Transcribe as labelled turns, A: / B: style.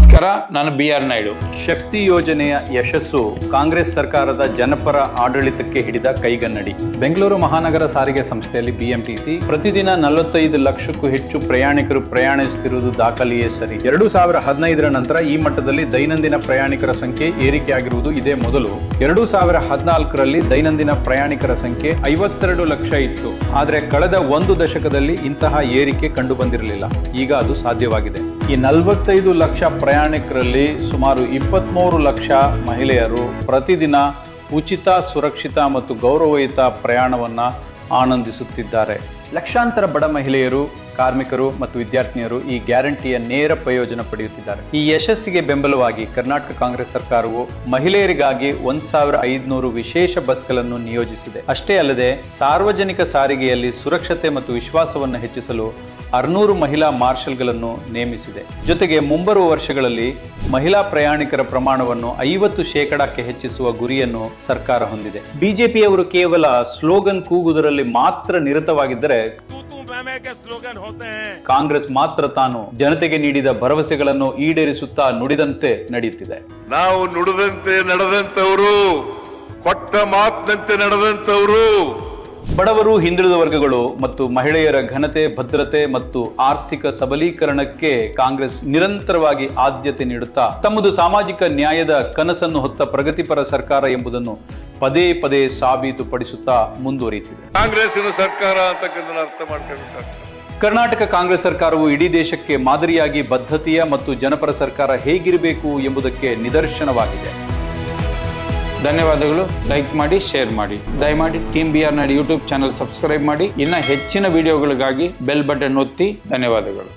A: ನಮಸ್ಕಾರ, ನಾನು B R Naidu.
B: ಶಕ್ತಿ ಯೋಜನೆಯ ಯಶಸ್ಸು ಕಾಂಗ್ರೆಸ್ ಸರ್ಕಾರದ ಜನಪರ ಆಡಳಿತಕ್ಕೆ ಹಿಡಿದ ಕೈಗನ್ನಡಿ. ಬೆಂಗಳೂರು ಮಹಾನಗರ ಸಾರಿಗೆ ಸಂಸ್ಥೆಯಲ್ಲಿ ಬಿಎಂಟಿಸಿ ಪ್ರತಿದಿನ ನಲವತ್ತೈದು ಲಕ್ಷಕ್ಕೂ ಹೆಚ್ಚು ಪ್ರಯಾಣಿಕರು ಪ್ರಯಾಣಿಸುತ್ತಿರುವುದು ದಾಖಲೆಯೇ ಸರಿ. ಎರಡು ಸಾವಿರ ನಂತರ ಈ ಮಟ್ಟದಲ್ಲಿ ದೈನಂದಿನ ಪ್ರಯಾಣಿಕರ ಸಂಖ್ಯೆ ಏರಿಕೆಯಾಗಿರುವುದು ಇದೇ ಮೊದಲು. ಎರಡು ಸಾವಿರ ಹದಿನಾಲ್ಕರಲ್ಲಿ ದೈನಂದಿನ ಪ್ರಯಾಣಿಕರ ಸಂಖ್ಯೆ ಐವತ್ತೆರಡು ಲಕ್ಷ ಇತ್ತು. ಆದರೆ ಕಳೆದ ಒಂದು ದಶಕದಲ್ಲಿ ಇಂತಹ ಏರಿಕೆ ಕಂಡು ಬಂದಿರಲಿಲ್ಲ ಈಗ ಅದು ಸಾಧ್ಯವಾಗಿದೆ. ಈ ನಲವತ್ತೈದು ಲಕ್ಷ ಪ್ರಯಾಣಿಕರಲ್ಲಿ ಸುಮಾರು ಇಪ್ಪತ್ತ್ಮೂರು ಲಕ್ಷ ಮಹಿಳೆಯರು ಪ್ರತಿದಿನ ಉಚಿತ, ಸುರಕ್ಷಿತ ಮತ್ತು ಗೌರವಯುತ ಪ್ರಯಾಣವನ್ನು ಆನಂದಿಸುತ್ತಿದ್ದಾರೆ. ಲಕ್ಷಾಂತರ ಬಡ ಮಹಿಳೆಯರು ಕಾರ್ಮಿಕರು ಮತ್ತು ವಿದ್ಯಾರ್ಥಿನಿಯರು ಈ ಗ್ಯಾರಂಟಿಯ ನೇರ ಪ್ರಯೋಜನ ಪಡೆಯುತ್ತಿದ್ದಾರೆ. ಈ ಯಶಸ್ಸಿಗೆ ಬೆಂಬಲವಾಗಿ ಕರ್ನಾಟಕ ಕಾಂಗ್ರೆಸ್ ಸರ್ಕಾರವು ಮಹಿಳೆಯರಿಗಾಗಿ ಒಂದ್ ಸಾವಿರ ಐದುನೂರು ವಿಶೇಷ ಬಸ್ಗಳನ್ನು ನಿಯೋಜಿಸಿದೆ. ಅಷ್ಟೇ ಅಲ್ಲದೆ ಸಾರ್ವಜನಿಕ ಸಾರಿಗೆಯಲ್ಲಿ ಸುರಕ್ಷತೆ ಮತ್ತು ವಿಶ್ವಾಸವನ್ನು ಹೆಚ್ಚಿಸಲು ಅರ್ನೂರು ಮಹಿಳಾ ಮಾರ್ಷಲ್ಗಳನ್ನು ನೇಮಿಸಿದೆ. ಜೊತೆಗೆ ಮುಂಬರುವ ವರ್ಷಗಳಲ್ಲಿ ಮಹಿಳಾ ಪ್ರಯಾಣಿಕರ ಪ್ರಮಾಣವನ್ನು ಐವತ್ತು ಶೇಕಡಕ್ಕೆ ಹೆಚ್ಚಿಸುವ ಗುರಿಯನ್ನು ಸರ್ಕಾರ ಹೊಂದಿದೆ. ಬಿಜೆಪಿಯವರು ಕೇವಲ ಸ್ಲೋಗನ್ ಕೂಗುವುದರಲ್ಲಿ ಮಾತ್ರ ನಿರತವಾಗಿದ್ದರೆ ಕಾಂಗ್ರೆಸ್ ಮಾತ್ರ ತಾನು ಜನತೆಗೆ ನೀಡಿದ ಭರವಸೆಗಳನ್ನು ಈಡೇರಿಸುತ್ತಾ ನುಡಿದಂತೆ ನಡೆಯುತ್ತಿದೆ.
C: ನಾವು ನುಡಿದಂತೆ ನಡೆದಂತವರು ಕೊಟ್ಟ ಮಾತಿನಂತೆ ನಡೆದಂತವರು
B: ಬಡವರು ಹಿಂದುಳಿದ ವರ್ಗಗಳು ಮತ್ತು ಮಹಿಳೆಯರ ಘನತೆ ಭದ್ರತೆ ಮತ್ತು ಆರ್ಥಿಕ ಸಬಲೀಕರಣಕ್ಕೆ ಕಾಂಗ್ರೆಸ್ ನಿರಂತರವಾಗಿ ಆದ್ಯತೆ ನೀಡುತ್ತಾ ತಮ್ಮದು ಸಾಮಾಜಿಕ ನ್ಯಾಯದ ಕನಸನ್ನು ಹೊತ್ತ ಪ್ರಗತಿಪರ ಸರ್ಕಾರ ಎಂಬುದನ್ನು ಪದೇ ಪದೇ ಸಾಬೀತುಪಡಿಸುತ್ತಾ ಮುಂದುವರಿಯುತ್ತಿದೆ.
C: ಕಾಂಗ್ರೆಸ್ಸಿನ ಸರ್ಕಾರ ಅಂತಕ್ಕಂಥ ಅರ್ಥ
B: ಕರ್ನಾಟಕ ಕಾಂಗ್ರೆಸ್ ಸರ್ಕಾರವು ಇಡೀ ದೇಶಕ್ಕೆ ಮಾದರಿಯಾಗಿ ಬದ್ಧತೆಯ ಮತ್ತು ಜನಪರ ಸರ್ಕಾರ ಹೇಗಿರಬೇಕು ಎಂಬುದಕ್ಕೆ ನಿದರ್ಶನವಾಗಿದೆ.
A: ಧನ್ಯವಾದಗಳು. ಲೈಕ್ ಮಾಡಿ ಶೇರ್ ಮಾಡಿ. ದಯಮಾಡಿ team B R Naidu YouTube channel subscribe ಮಾಡಿ. ಇನ್ನ ಹೆಚ್ಚಿನ ವಿಡಿಯೋಗಳಿಗಾಗಿ ಬೆಲ್ ಬಟನ್ ಒತ್ತಿ. ಧನ್ಯವಾದಗಳು.